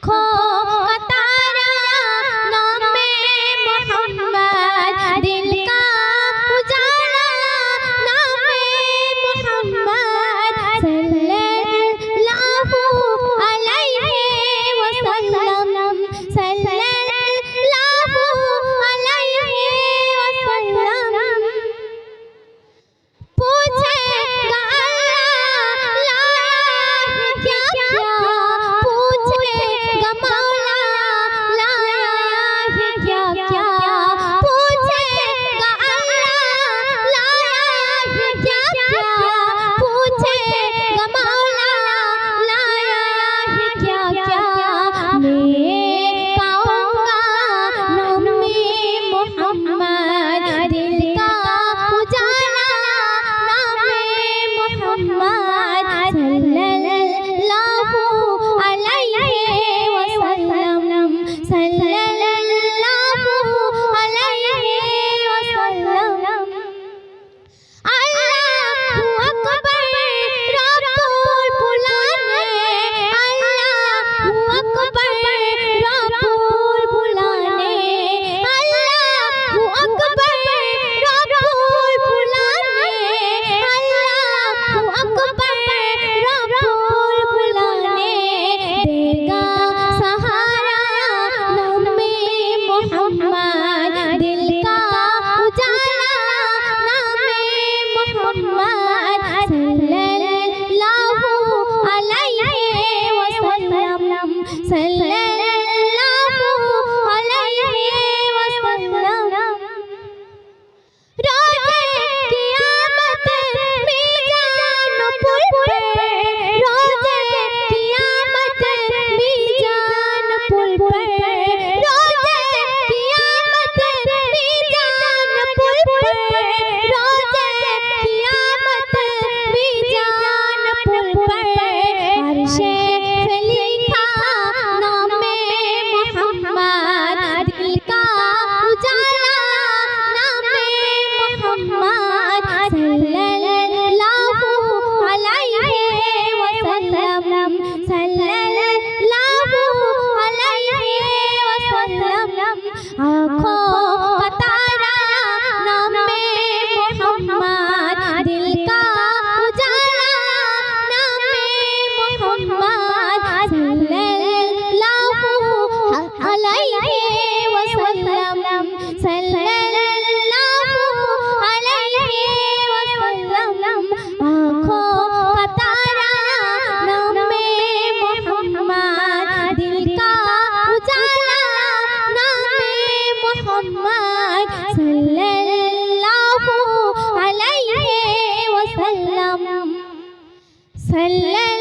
call. la sallallahu alayhi wa sallam sallallahu